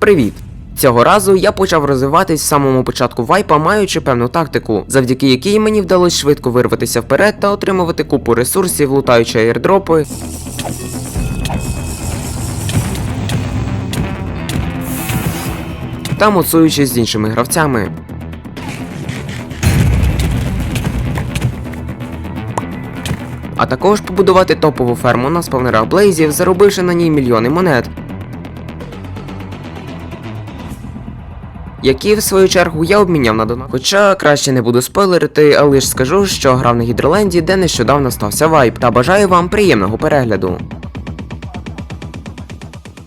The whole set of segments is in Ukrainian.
Привіт! Цього разу я почав розвиватись з самому початку вайпа, маючи певну тактику, завдяки якій мені вдалося швидко вирватися вперед та отримувати купу ресурсів, лутаючи аірдропи. Та моцуючись з іншими гравцями. А також побудувати топову ферму на спавнерах Блейзів, заробивши на ній мільйони монет. Які в свою чергу я обміняв на донат. Хоча краще не буду спойлерити, але ж скажу, що грав на гідроленді, де нещодавно стався вайп, та бажаю вам приємного перегляду.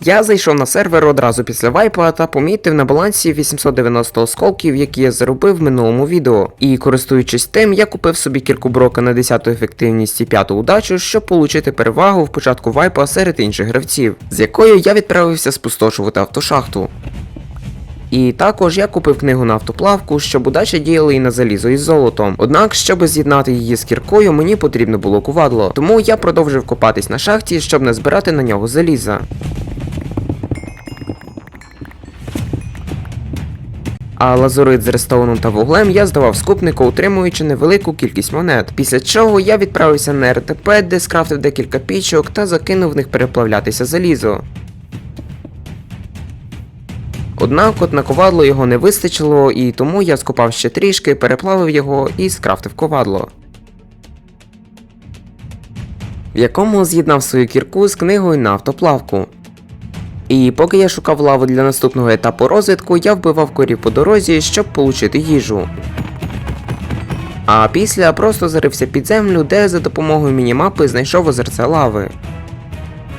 Я зайшов на сервер одразу після вайпа та помітив на балансі 890 осколків, які я заробив в минулому відео. І користуючись тим, я купив собі кірку брока на 10 ефективність і 5 удачу, щоб отримати перевагу в початку вайпа серед інших гравців, з якою я відправився спустошувати автошахту. І також я купив книгу на автоплавку, щоб удача діяла і на залізо із золотом. Однак, щоб з'єднати її з кіркою, мені потрібно було кувадло. Тому я продовжив копатись на шахті, щоб не збирати на нього заліза. А лазурит з рестоуном та вуглем я здавав скупнику, утримуючи невелику кількість монет. Після чого я відправився на РТП, де скрафтив декілька пічок та закинув в них переплавлятися залізо. Однак от на ковадло його не вистачило, і тому я скопав ще трішки, переплавив його і скрафтив ковадло. В якому з'єднав свою кірку з книгою на автоплавку. І поки я шукав лаву для наступного етапу розвитку, я вбивав корів по дорозі, щоб отримати їжу. А після просто зарився під землю, де за допомогою мінімапи знайшов озерце лави.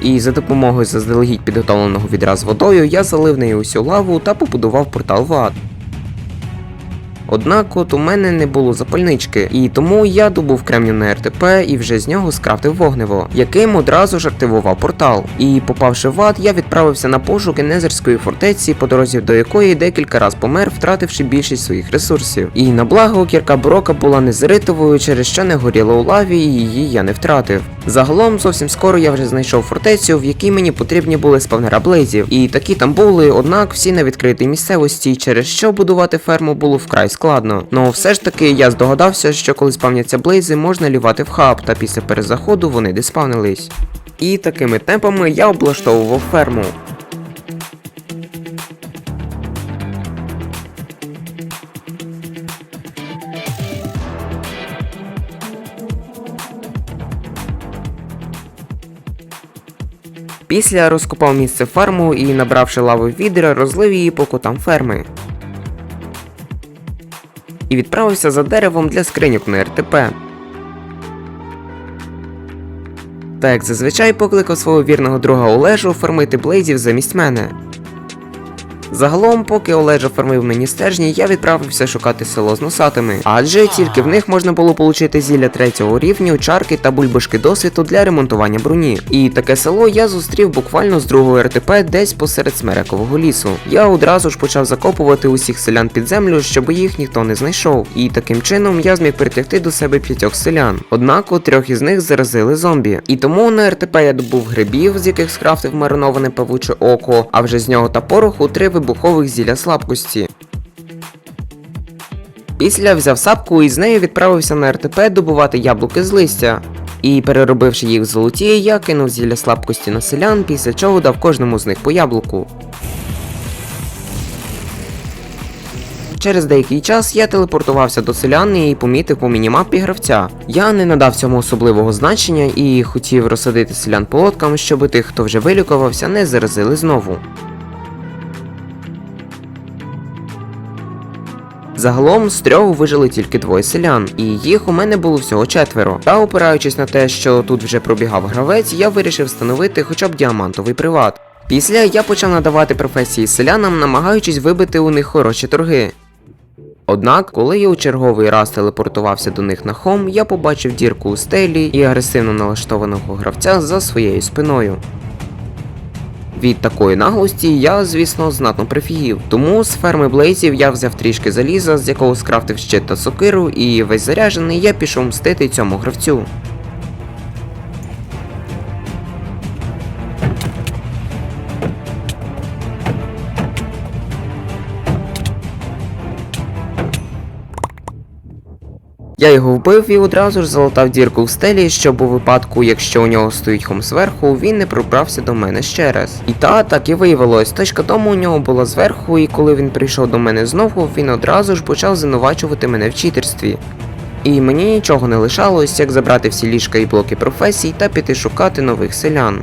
І за допомогою заздалегідь підготовленого відра водою я залив нею усю лаву та побудував портал в ад. Однак от у мене не було запальнички, і тому я добув кремню на РТП і вже з нього скрафтив вогнево, яким одразу ж активував портал. І попавши в ад, я відправився на пошуки Незерської фортеці, по дорозі до якої декілька раз помер, втративши більшість своїх ресурсів. І на благо кірка Брока була незритовою, через що не горіла у лаві, і її я не втратив. Загалом зовсім скоро я вже знайшов фортецю, в якій мені потрібні були спавнера блейзів. І такі там були, однак всі на відкритій місцевості, через що будувати ферму було вкрай складно. Ну все ж таки я здогадався, що коли спавняться блейзи, можна лівати в хаб, та після перезаходу вони диспавнились. І такими темпами я облаштовував ферму. Після розкопав місце ферму і, набравши лаву в відра, розлив її по кутам ферми. І відправився за деревом для скриньок на РТП. Та як зазвичай покликав свого вірного друга Олежу фармити блейзів замість мене. Загалом, поки Олежа фармив мені стержні, я відправився шукати село з носатими, адже тільки в них можна було отримати зілля третього рівню, чарки та бульбашки досвіду для ремонтування броні. І таке село я зустрів буквально з другого РТП десь посеред смерекового лісу. Я одразу ж почав закопувати усіх селян під землю, щоб їх ніхто не знайшов. І таким чином я зміг притягти до себе п'ятьох селян. Однак у трьох із них заразили зомбі. І тому на РТП я добув грибів, з яких скрафтив мариноване павуче око, а вже з нього та пороху три вибухових зілля слабкості. Після взяв сапку і з нею відправився на РТП добувати яблуки з листя. І переробивши їх в золоті, я кинув зілля слабкості на селян, після чого дав кожному з них по яблуку. Через деякий час я телепортувався до селян і помітив по мінімапі гравця. Я не надав цьому особливого значення і хотів розсадити селян по лодкам, щоб тих, хто вже вилікувався, не заразили знову. Загалом з трьох вижили тільки двоє селян, і їх у мене було всього четверо. Та опираючись на те, що тут вже пробігав гравець, я вирішив встановити хоча б діамантовий приват. Після я почав надавати професії селянам, намагаючись вибити у них хороші торги. Однак, коли я у черговий раз телепортувався до них на хом, я побачив дірку у стелі і агресивно налаштованого гравця за своєю спиною. Від такої наглості я, звісно, знатно прифігів. Тому з ферми блейзів я взяв трішки заліза, з якого скрафтив щит та сокиру, і весь заряжений я пішов мстити цьому гравцю. Я його вбив і одразу ж залатав дірку в стелі, щоб у випадку, якщо у нього стоїть хом зверху, він не пробрався до мене ще раз. І та так і виявилось. Точка дому у нього була зверху, і коли він прийшов до мене знову, він одразу ж почав звинувачувати мене в читерстві. І мені нічого не лишалось, як забрати всі ліжка і блоки професій та піти шукати нових селян.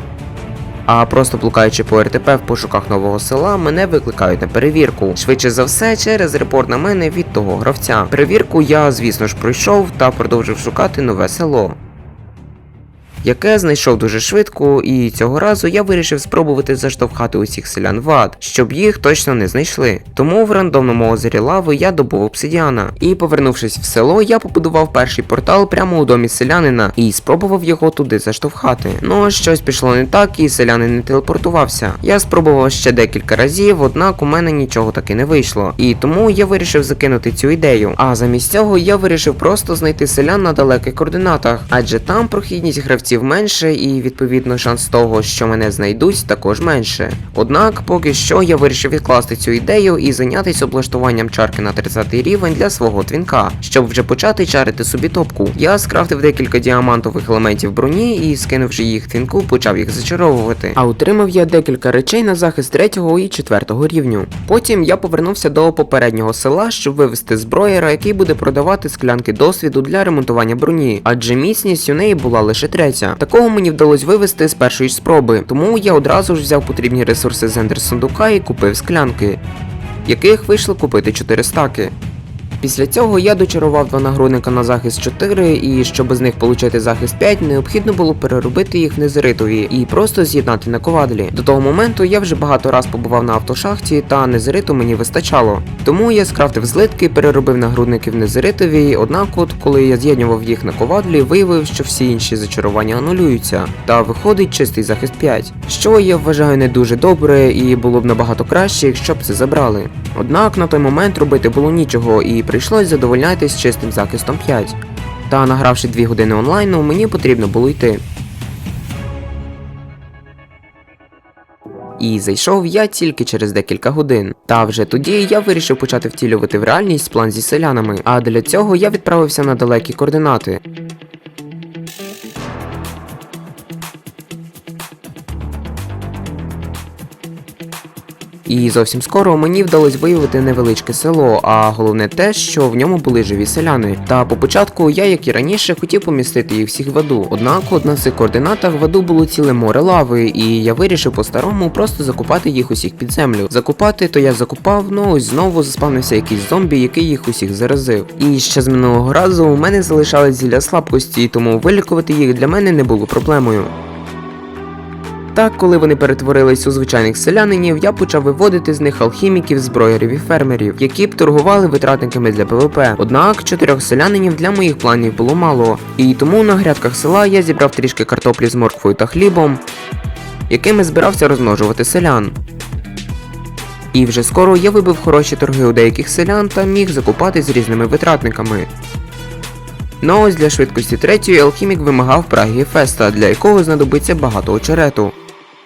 А просто блукаючи по РТП в пошуках нового села, мене викликають на перевірку. Швидше за все, через репорт на мене від того гравця. Перевірку я, звісно ж, пройшов та продовжив шукати нове село. Яке знайшов дуже швидко, і цього разу я вирішив спробувати заштовхати усіх селян в ад, щоб їх точно не знайшли. Тому в рандомному озері лави я добув обсидіана. І повернувшись в село, я побудував перший портал прямо у домі селянина і спробував його туди заштовхати. Ну щось пішло не так, і селянин не телепортувався. Я спробував ще декілька разів, однак у мене нічого таки не вийшло. І тому я вирішив закинути цю ідею. А замість цього я вирішив просто знайти селян на далеких координатах, адже там прохідність гравців менше, і відповідно шанс того, що мене знайдуть, також менше. Однак, поки що я вирішив відкласти цю ідею і зайнятися облаштуванням чарки на 30 рівень для свого твінка, щоб вже почати чарити собі топку. Я скрафтив декілька діамантових елементів броні і, скинувши їх твінку, почав їх зачаровувати. А отримав я декілька речей на захист 3 і 4 рівню. Потім я повернувся до попереднього села, щоб вивести зброєра, який буде продавати склянки досвіду для ремонтування броні, адже міцність у неї була лише третя. Такого мені вдалося вивести з першої спроби, тому я одразу ж взяв потрібні ресурси з ендер сундука і купив склянки, яких вийшло купити 4 стаки. Після цього я дочарував два нагрудника на захист 4, і щоб з них отримати захист 5, необхідно було переробити їх в незеритові і просто з'єднати на ковадлі. До того моменту я вже багато раз побував на автошахті, та незериту мені вистачало. Тому я скрафтив злитки, переробив нагрудники в незеритові, однак от коли я з'єднував їх на ковадлі, виявив, що всі інші зачарування анулюються, та виходить чистий захист 5. Що я вважаю не дуже добре, і було б набагато краще, якщо б це забрали. Однак на той момент робити було нічого і прийшлось задовольнятись чистим захистом 5. Та награвши 2 години онлайну, мені потрібно було йти. І зайшов я тільки через декілька годин. Та вже тоді я вирішив почати втілювати в реальність план зі селянами, а для цього я відправився на далекі координати. І зовсім скоро мені вдалося виявити невеличке село, а головне те, що в ньому були живі селяни. Та по початку я, як і раніше, хотів помістити їх всіх в аду. Однак от на цих координатах в аду було ціле море лави, і я вирішив по-старому просто закупати їх усіх під землю. Закупати то я закупав, ну ось знову заспавнився якийсь зомбі, який їх усіх заразив. І ще з минулого разу у мене залишались зілля слабкості, тому вилікувати їх для мене не було проблемою. Так, коли вони перетворились у звичайних селянинів, я почав виводити з них алхіміків, зброярів і фермерів, які б торгували витратниками для ПВП. Однак чотирьох селянинів для моїх планів було мало, і тому на грядках села я зібрав трішки картоплі з морквою та хлібом, якими збирався розмножувати селян. І вже скоро я вибив хороші торги у деяких селян та міг закупати з різними витратниками. Ну ось для швидкості третьої алхімік вимагав праги Феста, для якого знадобиться багато очерету.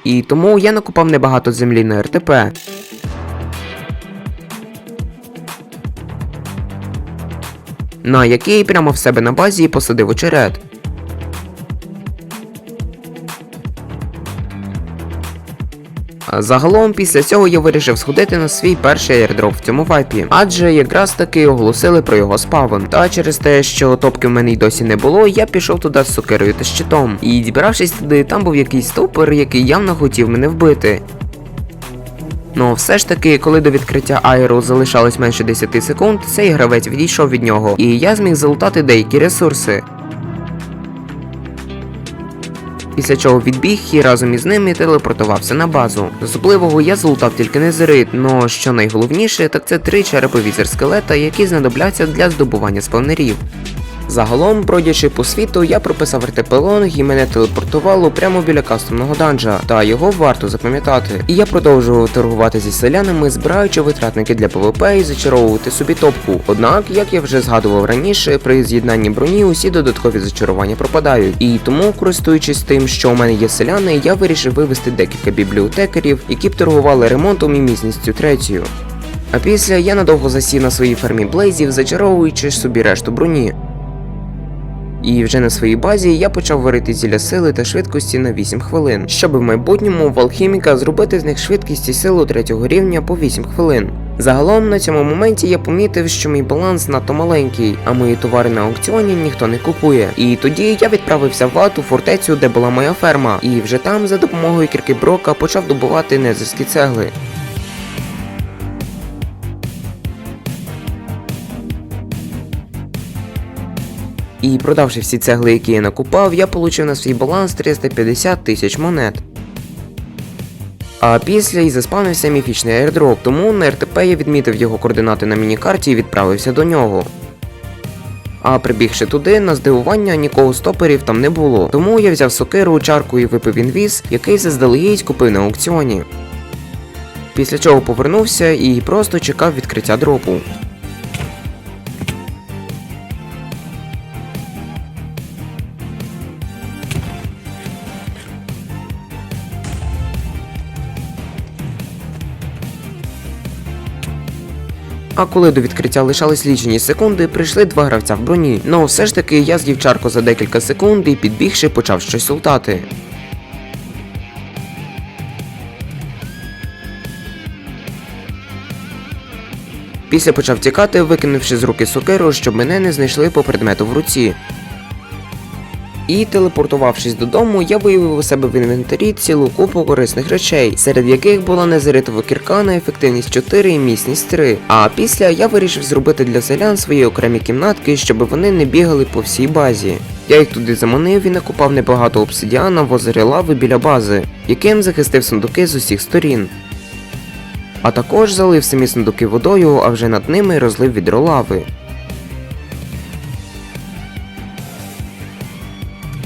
І тому я накупав небагато землі на РТП. На який прямо в себе на базі посадив очерет. Загалом, після цього я вирішив сходити на свій перший airdrop в цьому вайпі, адже якраз таки оголосили про його спавн. Та через те, що топки в мене й досі не було, я пішов туди з сокирою та щитом. І дібравшись туди, там був якийсь стопер, який явно хотів мене вбити. Ну, все ж таки, коли до відкриття аеру залишалось менше 10 секунд, цей гравець відійшов від нього, і я зміг залутати деякі ресурси. Після чого відбіг і разом із ними телепортувався на базу. Особливого я залутав тільки незерит, но що найголовніше, так це три черепи візер скелета, які знадобляться для здобування спавнерів. Загалом, бродячи по світу, я прописав РТП-лонг і мене телепортувало прямо біля кастомного данжа, та його варто запам'ятати. І я продовжував торгувати зі селянами, збираючи витратники для ПВП і зачаровувати собі топку. Однак, як я вже згадував раніше, при з'єднанні броні усі додаткові зачарування пропадають. І тому, користуючись тим, що у мене є селяни, я вирішив вивести декілька бібліотекарів, які б торгували ремонтом і міцністю третьою. А після я надовго засів на своїй фермі блейзів, зачаровуючи собі решту броні. І вже на своїй базі я почав варити зілля сили та швидкості на 8 хвилин, щоб в майбутньому в алхіміка зробити з них швидкість і силу третього рівня по 8 хвилин. Загалом на цьому моменті я помітив, що мій баланс надто маленький, а мої товари на аукціоні ніхто не купує. І тоді я відправився в ад у фортецю, де була моя ферма, і вже там за допомогою кірки Брока почав добувати незерські цегли. І продавши всі цегли, які я накупав, я получив на свій баланс 350 тисяч монет. А після і заспавнився міфічний аірдроп, тому на РТП я відмітив його координати на мінікарті і відправився до нього. А прибігши туди, на здивування нікого стоперів там не було, тому я взяв сокиру, чарку і випив інвіз, який заздалегідь купив на аукціоні. Після чого повернувся і просто чекав відкриття дропу. А коли до відкриття лишались лічені секунди, прийшли два гравця в броні. Ну все ж таки я з'їв чарку за декілька секунд і підбігши почав щось лутати. Після почав тікати, викинувши з руки сокиру, щоб мене не знайшли по предмету в руці. І телепортувавшись додому, я виявив у себе в інвентарі цілу купу корисних речей, серед яких була незаритова кірка на ефективність 4 і міцність 3. А після я вирішив зробити для селян свої окремі кімнатки, щоб вони не бігали по всій базі. Я їх туди заманив і накупав небагато обсидіана в озері лави біля бази, яким захистив сундуки з усіх сторін. А також залив самі сундуки водою, а вже над ними розлив відро лави.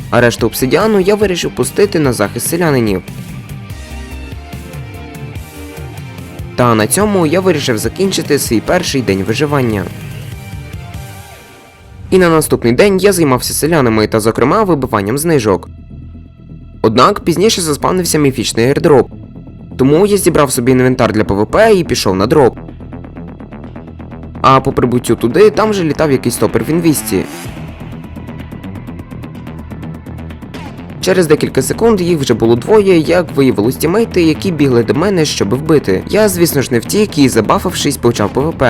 А решту обсидіану я вирішив пустити на захист селянинів. Та на цьому я вирішив закінчити свій перший день виживання. І на наступний день я займався селянами та, зокрема, вибиванням знижок. Однак пізніше заспавнився міфічний аірдроп. Тому я зібрав собі інвентар для ПВП і пішов на дроп. А по прибуттю туди там вже літав якийсь топер в інвісті. Через декілька секунд їх вже було двоє, як виявилось тімейти, які бігли до мене, щоб вбити. Я, звісно ж, не втік і, забафавшись, почав ПВП.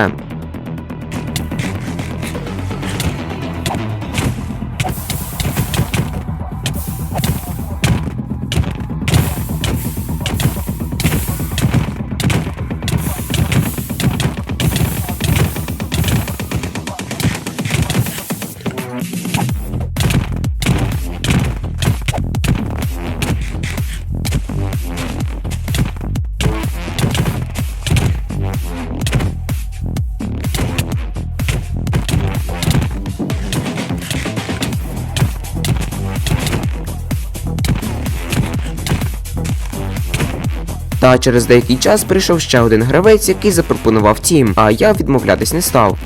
Та через деякий час прийшов ще один гравець, який запропонував тім, а я відмовлятись не став.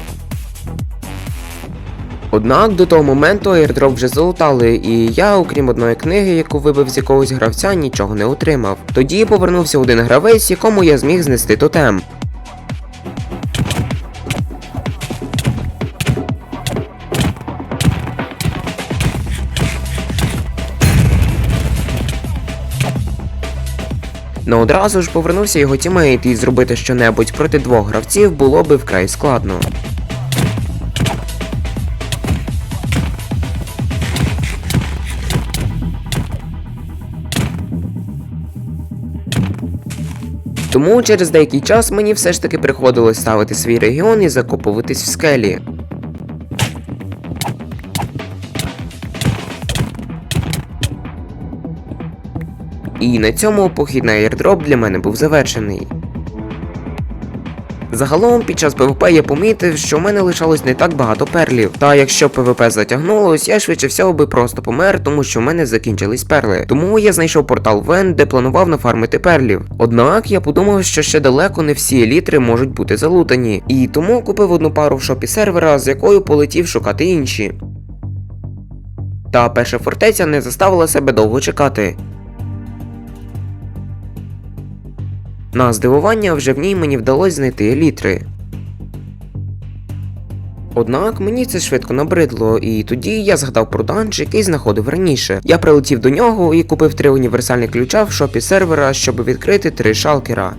Однак до того моменту airdrop вже залутали, і я, окрім одної книги, яку вибив з якогось гравця, нічого не отримав. Тоді повернувся один гравець, якому я зміг знести тотем. Но одразу ж повернувся його тімейт, і зробити щонебудь проти двох гравців було би вкрай складно. Тому через деякий час мені все ж таки приходилось ставити свій регіон і закопуватись в скелі. І на цьому похід на airdrop для мене був завершений. Загалом під час ПВП я помітив, що в мене лишалось не так багато перлів. Та якщо ПВП затягнулось, я швидше всього би просто помер, тому що в мене закінчились перли. Тому я знайшов портал Вен, де планував нафармити перлів. Однак я подумав, що ще далеко не всі елітри можуть бути залутані. І тому купив одну пару в шопі сервера, з якою полетів шукати інші. Та перша фортеця не заставила себе довго чекати. На здивування вже в ній мені вдалося знайти елітри. Однак мені це швидко набридло, і тоді я згадав про данж, який знаходив раніше. Я прилетів до нього і купив три універсальні ключа в шопі сервера, щоб відкрити три шалкера.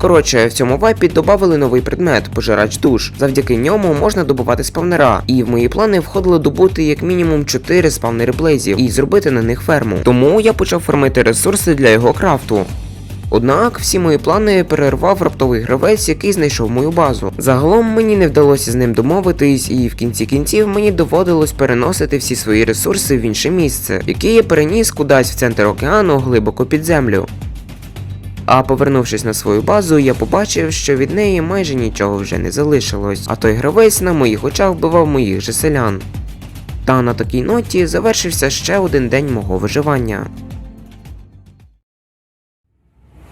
Коротше, в цьому вайпі додали новий предмет пожирач душ. Завдяки ньому можна добувати спавнера. І в мої плани входило добути як мінімум 4 спавнери блейзів і зробити на них ферму. Тому я почав фармити ресурси для його крафту. Однак всі мої плани перервав раптовий гравець, який знайшов мою базу. Загалом мені не вдалося з ним домовитись, і в кінці кінців мені доводилось переносити всі свої ресурси в інше місце, яке я переніс кудись в центр океану глибоко під землю. А повернувшись на свою базу, я побачив, що від неї майже нічого вже не залишилось, а той гравець на моїх очах вбивав моїх же селян. Та на такій ноті завершився ще один день мого виживання.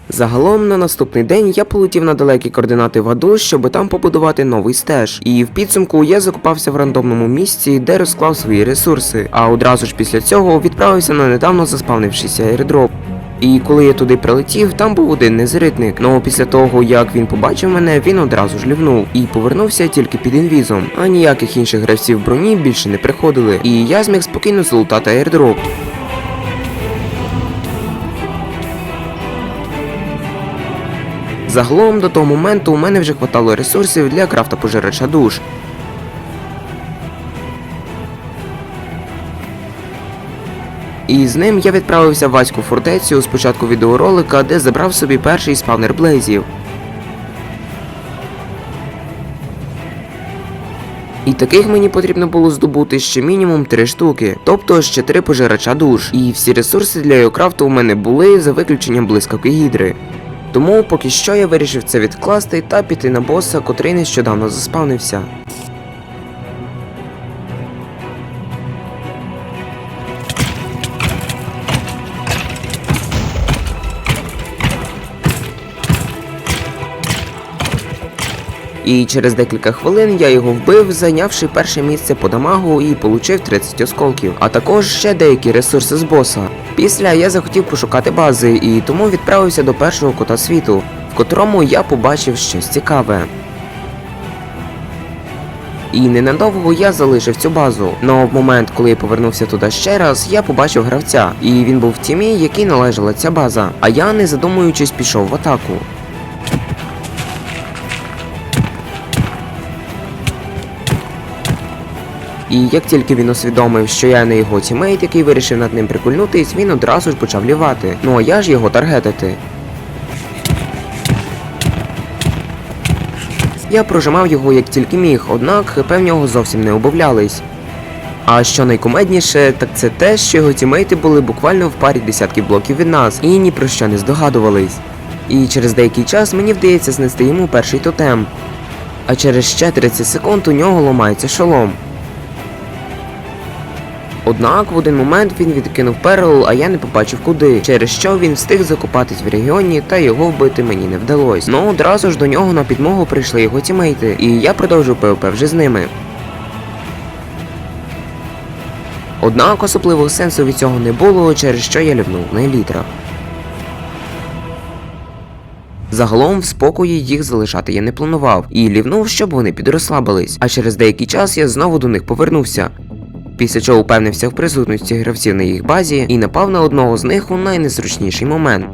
Загалом на наступний день я полетів на далекі координати в аду, щоб там побудувати новий стеж. І в підсумку я закопався в рандомному місці, де розклав свої ресурси. А одразу ж після цього відправився на недавно заспавнившийся airdrop. І коли я туди прилетів, там був один незритник. Ну після того, як він побачив мене, він одразу ж лівнув і повернувся тільки під інвізом. А ніяких інших гравців броні більше не приходили. І я зміг спокійно залутати airdrop. Загалом до того моменту у мене вже хватало ресурсів для крафта пожирача душ. І з ним я відправився в Ваську фортецю з початку відеоролика, де забрав собі перший спавнер блейзів. І таких мені потрібно було здобути ще мінімум 3 штуки, тобто ще 3 пожирача душ. І всі ресурси для його крафту у мене були за виключенням блискавки гідри. Тому поки що я вирішив це відкласти та піти на боса, котрий нещодавно заспавнився. І через декілька хвилин я його вбив, зайнявши перше місце по дамагу і получив 30 осколків, а також ще деякі ресурси з боса. Після я захотів пошукати бази і тому відправився до першого кота світу, в котрому я побачив щось цікаве. І ненадовго я залишив цю базу. Но в момент, коли я повернувся туди ще раз, я побачив гравця, і він був в тімі, якій належала ця база. А я, не задумуючись, пішов в атаку. І як тільки він усвідомив, що я не його тімейт, який вирішив над ним прикульнутись, він одразу ж почав лівати. Ну а я ж його таргетити. Я прожимав його як тільки міг, однак ХП в нього зовсім не убавлялись. А що найкумедніше, так це те, що його тімейти були буквально в парі десятків блоків від нас і ні про що не здогадувались. І через деякий час мені вдається знести йому перший тотем. А через ще 30 секунд у нього ламається шолом. Однак в один момент він відкинув перл, а я не побачив куди, через що він встиг закопатись в регіоні, та його вбити мені не вдалося. Ну одразу ж до нього на підмогу прийшли його тімейти, і я продовжив ПВП вже з ними. Однак особливого сенсу від цього не було, через що я лівнув на елітрах. Загалом в спокої їх залишати я не планував і лівнув, щоб вони підрослабились. А через деякий час я знову до них повернувся. Після чого упевнився в присутності гравців на їх базі і напав на одного з них у найнезручніший момент.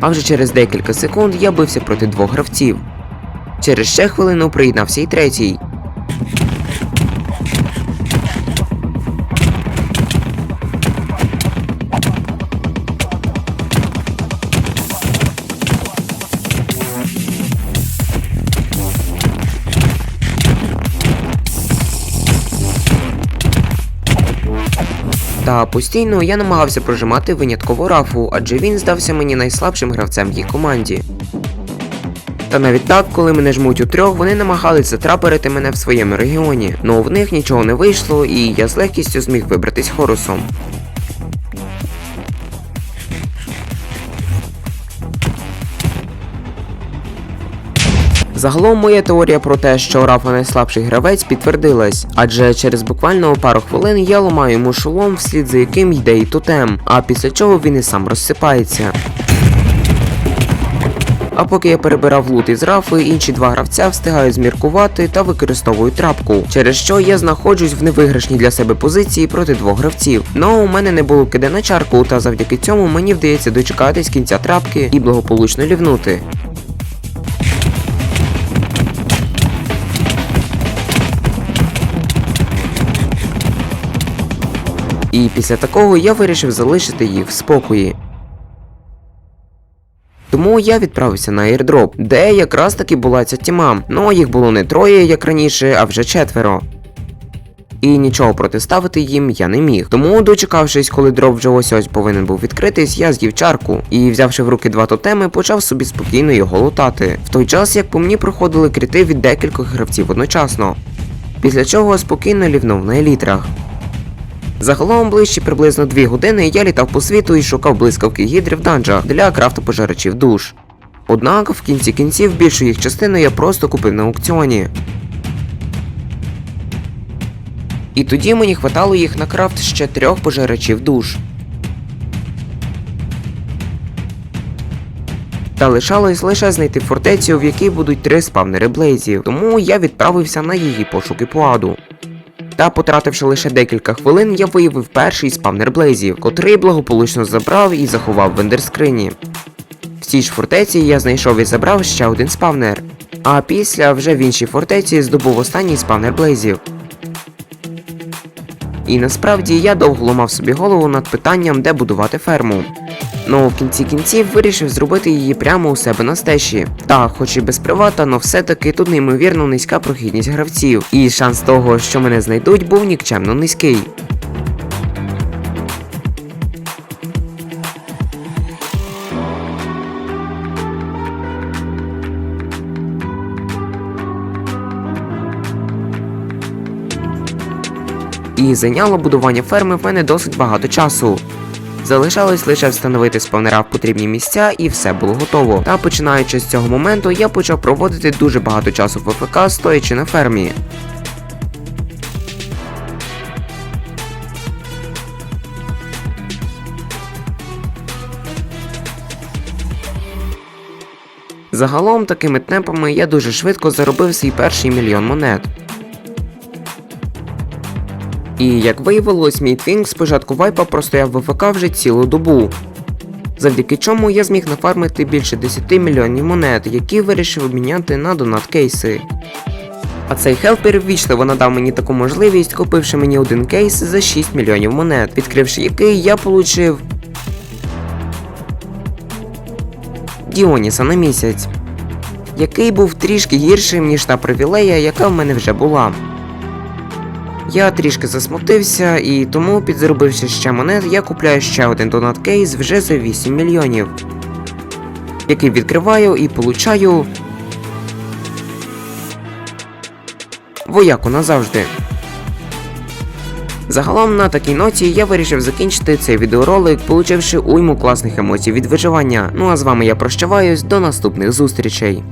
А вже через декілька секунд я бився проти двох гравців. Через ще хвилину приєднався й третій. Та постійно я намагався прожимати винятково рафу, адже він здався мені найслабшим гравцем в її команді. Та навіть так, коли мене жмуть у трьох, вони намагались затраперити мене в своєму регіоні. але в них нічого не вийшло, і я з легкістю зміг вибратись хорусом. Загалом моя теорія про те, що Рафа найслабший гравець, підтвердилась, адже через буквально пару хвилин я ламаю йому шолом, вслід за яким йде і тотем, а після чого він і сам розсипається. А поки я перебирав лут із рафи, інші два гравця встигають зміркувати та використовують трапку, через що я знаходжусь в невиграшній для себе позиції проти двох гравців. Ну у мене не було киде на чарку, та завдяки цьому мені вдається дочекатись кінця трапки і благополучно лівнути. І після такого я вирішив залишити їх в спокої. Тому я відправився на airdrop, де якраз таки була ця тіма. Ну їх було не троє, як раніше, а вже четверо. І нічого протиставити їм я не міг. Тому, дочекавшись, коли дроп вже ось ось повинен був відкритись, я з'їв чарку і, взявши в руки два тотеми, почав собі спокійно його лутати. В той час, як по мені проходили крити від декількох гравців одночасно. Після чого спокійно лівнув на елітрах. Загалом ближче приблизно 2 години я літав по світу і шукав блискавки гідри в данжах для крафту пожирачів душ. Однак в кінці кінців більшу їх частину я просто купив на аукціоні. І тоді мені хватало їх на крафт ще трьох пожирачів душ. Та лишалось лише знайти фортецю, в якій будуть три спавнери блейзів, тому я відправився на її пошуки по аду. Та потративши лише декілька хвилин, я виявив перший спавнер блейзів, котрий благополучно забрав і заховав в ендерскрині. В цій ж фортеці я знайшов і забрав ще один спавнер. А після вже в іншій фортеці здобув останній спавнер блейзів. І насправді я довго ламав собі голову над питанням, де будувати ферму. Ну в кінці кінців вирішив зробити її прямо у себе на стежі. Так, хоч і без привата, но все-таки тут неймовірно низька прохідність гравців, і шанс того, що мене знайдуть, був нікчемно низький. І зайняло будування ферми в мене досить багато часу. Залишалось лише встановити спавнера в потрібні місця і все було готово. Та починаючи з цього моменту, я почав проводити дуже багато часу в ФК, стоячи на фермі. Загалом такими темпами я дуже швидко заробив свій перший мільйон монет. І як виявилось, мій твінг спочатку вайпа простояв ВФК вже цілу добу. Завдяки чому я зміг нафармити більше 10 мільйонів монет, які вирішив обміняти на донат кейси. А цей хелпер ввічливо надав мені таку можливість, купивши мені один кейс за 6 мільйонів монет, відкривши який я получив Діоніса на місяць, який був трішки гіршим, ніж та привілея, яка в мене вже була. Я трішки засмутився і тому, підзаробивши ще монет, я купляю ще один донат кейс вже за 8 мільйонів, який відкриваю і получаю вояку назавжди. Загалом на такій ноті я вирішив закінчити цей відеоролик, получивши уйму класних емоцій від виживання. Ну а з вами я прощаваюсь до наступних зустрічей.